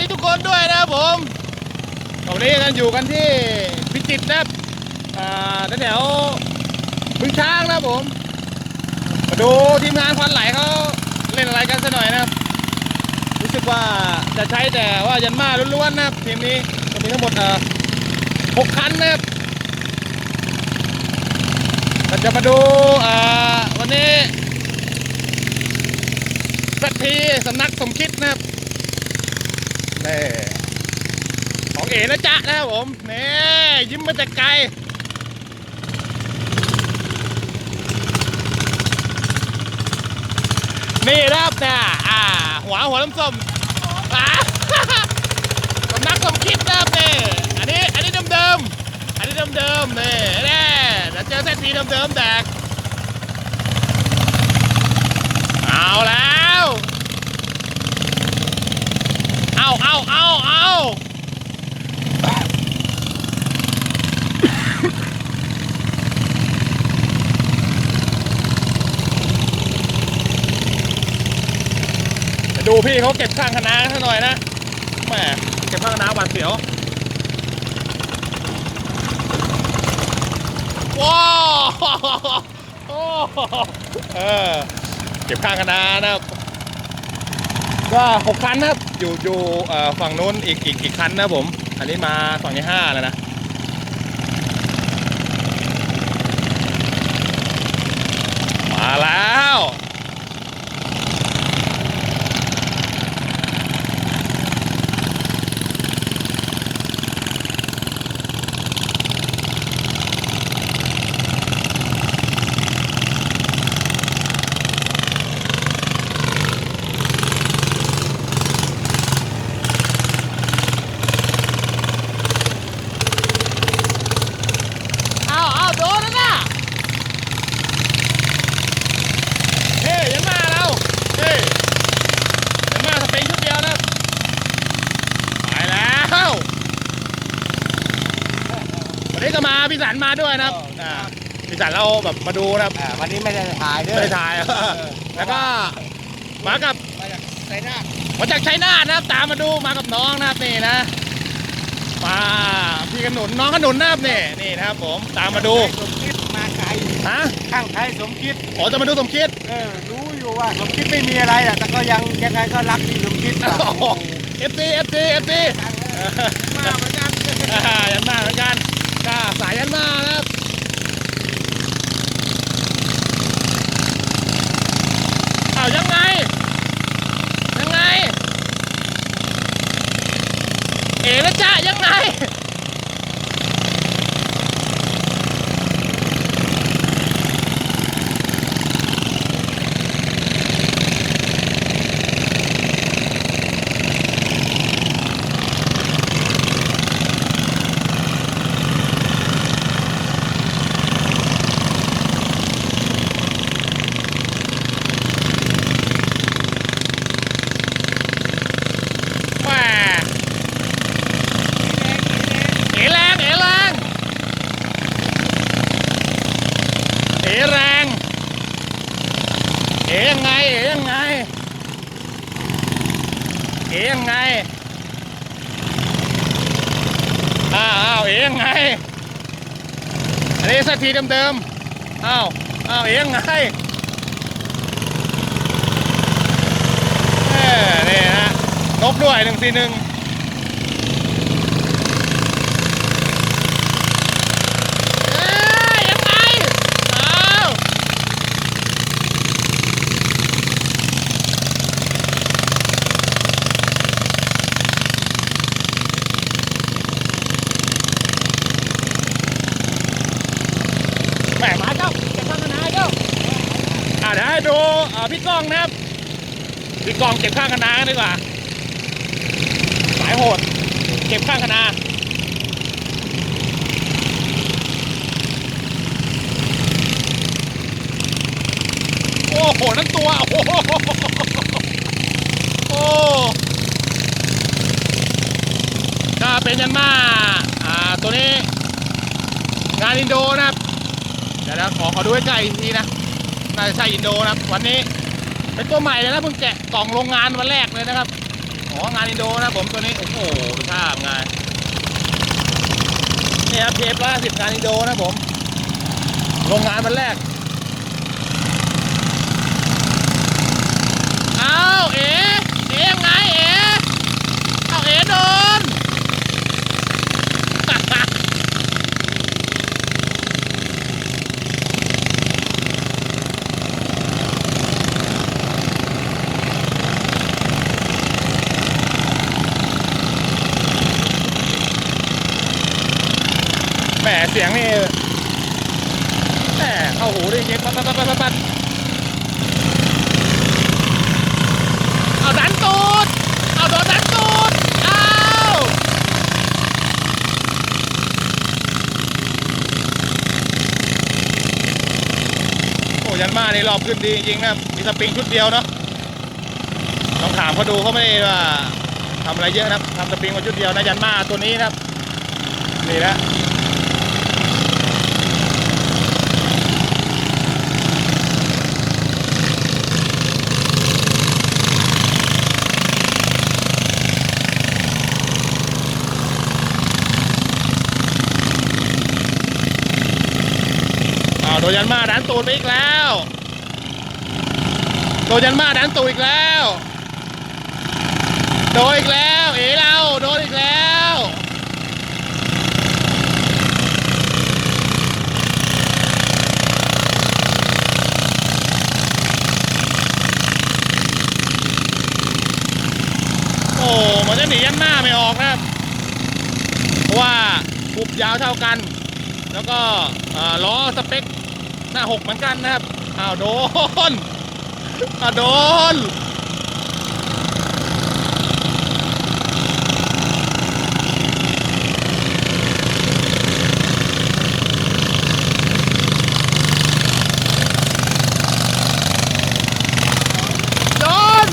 ดีทุกคนด้วยนะครับผมวันนี้กันอยู่กันที่พิจิตรนะครับแถวๆบึงช้างนะครับผม มาดูทีมงานควันไหลเขาเล่นอะไรกันสักหน่อยนะครับ รู้สึกว่าจะใช้แต่ว่ายันมาล้วนๆนะครับทีมนี้ก็มีทั้งหมดหกคันนะครับเราจะมาดูวันนี้สักทีสำนักสมคิดนะครับ นี่ของเอ๋นะจ๊ะนะครับผมนี่ยิ้มมาแต่ไกลนี่นะครับเนี่ยอ่า หัวหัวน้ำส้มอ่าสำนักสมคิดนะครับนี่อันนี้อันนี้เดิมๆอันนี้เดิมๆนี่แน่เดี๋ยวเจอเส้นทีเดิมๆแตกเอาแล้ว เอาเอาเอาดูพี่เขาเก็บข้างคณะซะหน่อยนะแหมเก็บข้างคณะหวาดเสียวว้าวเออเก็บข้างคณะนะ ก็หกคันนะครับอยู่อยู่เอ่อฝั่งนู้นอีกอีกอีกคันนะครับผม อันนี้มาฝั่งที่ห้าแล้วนะ มาแล้ว เอาเอาโดนแล้วนะเฮ้ยยันมาแล้วเฮ้ยยันมาสปริงชุดเดียวนะ ไปแล้ววันนี้ก็มา พี่สันมาด้วยนะครับอ่าพี่สันเราแบบมาดูนะครับอ่าวันนี้ไม่ได้ถ่ายเด้ไม่อได้ถ่าย แล้วก็มากับมาจากไซน่ามาจากชัยนาทนะครับ ตามมาดูมากับน้องนะครับนี่นะมาพี่ขนุนน้องขนุนนะครับนี่นี่นะครับ ผมตามมาดูสมคิดมาไกลฮะข้างไทยสมคิดขอจะมาดูสมคิดเออรู้อยู่ว่าสมคิดไม่มีอะไรอะแต่ก็ยังยังไงก็รักที่สมคิดอะเอฟซีเอฟซีเอฟซีมาเหมือนกันยันมาเหมือนกัน ก็สายันมากครับอ้าวยังไง ยังไง เอ๋แล้วจ้ายังไง แหม่เอ๋แรงเอ๋แรง เอแรง เอยังไง เอยังไง เอยังไงอ้าวอ้าวเอยังไง อันนี้สักทีเดิมๆ อ้าว อ้าวเอยังไงเออนี่ฮะนกด้วยหนึ่งสี่หนึ่งยังไงอ้าวแหมมาเจ้าจะข้างคณะเจ้าอ่าเดูพี่ก้องนะครับพี่กองเก็บข้างคณะดีกว่าสายโหด เก็บข้างคณะโอ้โหนั่นตัว โอ้โหโอ้ก็เป็นยันมาอ่าตัวนี้ งานอินโดนะครับ เดี๋ยวขอขอดูใกล้ๆอีกทีนะ น่าจะใช่อินโดนะครับ วันนี้เป็นตัวใหม่เลยนะเพิ่งแกะกล่องโรงงานวันแรกเลยนะครับโอ้อ๋องานอินโดนะผมตัวนี้โอ้โหดูภาพงานนี่ครับเทปละสิบงานอินโดนะผมโรงงานวันแรกเอาเอ๋เอ๋ยังไงเอ๋เอาเอ๋โดน แหมเสียงนี่แหมเข้าหูได้ยิงปัดปัดปัดปัดปัดปัดเอาดันตูด เอาโดนดันตูด เอาโอ้ยั นมาในรอบขึ้นดีจริงๆนะมีสปริงชุดเดียวเนาะลองถามเขาดูเขาไม่ได้ว่าทำอะไรเยอะนะครับทำสปริงมาชุดเดียวนะยันมาตัวนี้นะครับนี่นะอ้าวโดนยันมาดันตูดไปอีกแล้ว โดนยันมาดันตูอีกแล้ว โดนอีกแล้ว เอ๋เราโดนอีกแล้วโอ้มันจะหนียันมาไม่ออกนะครับเพราะว่าปุบยาวเท่ากัน แล้วก็ล้อสเปคหน้าหกเหมือนกันนะครับอ้าวโดน อ้าวโดน โดน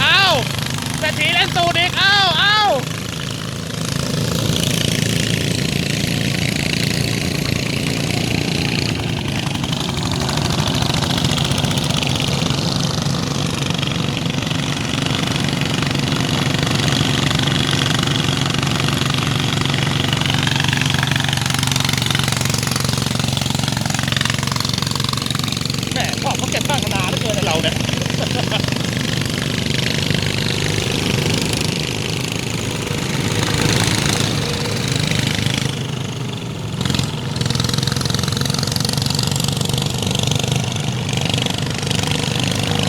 เอาเศรษฐีเล่นตูดอีก เอาเอาแหม่ชอบเขาเก็บบ้างขนาดเหลือเกินนะเราเนี่ย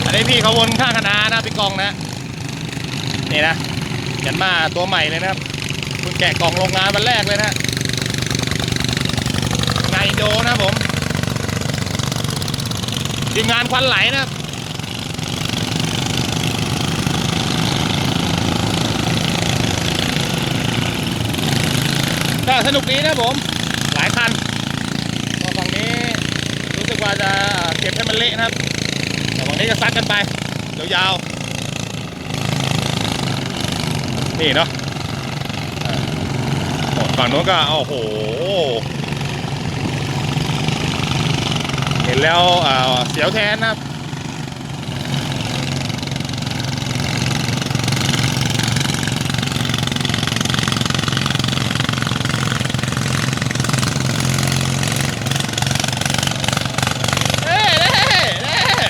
อันนี้ พี่เขาวนข้างคณะนะพี่กองนะนี่นะยันมาตัวใหม่เลยนะครับคุณแกะกล่องโรงงานวันแรกเลยนะงานโดนะผมทีมงานควันไหลนะครับก็สนุกดีนะผม หลายคันฝั่งนี้รู้สึกว่าจะเก็บให้มันเละนะครับ แต่วันนี้จะซัดกันไปยาวๆนี่เนาะอ่าโอ้ฝั่งโน้นก็โอ้โห เห็นแล้วอ่าเสียวแทนนะครับ เอ้ยเน่เน่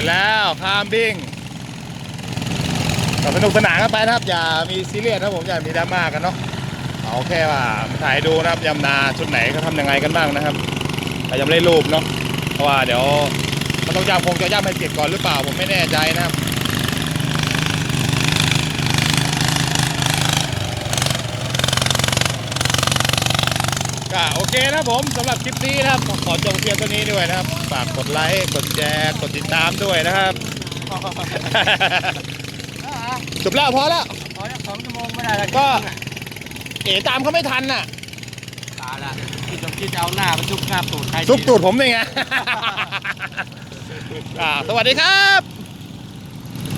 ร็จแล้วข้ามบิ้งสนุกสนานกันไปนะครับ อย่ามีซีเรียสนะผมอย่ามีดราม่ากันเนาะเอาแค่ว่าถ่ายดูนะครับยำนาชุดไหนเขาทำยังไงกันบ้างนะครับแต่ยังไม่ได้รูปเนาะเพราะว่าเดี๋ยวมันต้องย่ำคงจะย่ำให้เสร็จก่อนหรือเปล่าผมไม่แน่ใจนะครับ ก็โอเคนะครับผมสำหรับคลิปนี้นะครับ ขอจบเพียงเท่านี้ด้วยนะครับ ฝากกดไลค์กดแชร์กดติดตามด้วยนะครับจบแล้วพอแล้วพอแล้วสองชั่วโมงไม่ได้แล้วก็เอ๋ตามเขาไม่ทันน่ะตายละพี่สมคิดเอาหน้าไปซุกหน้าตูดใครซุปตูดผมเลยไงอ่าสวัสดีครับ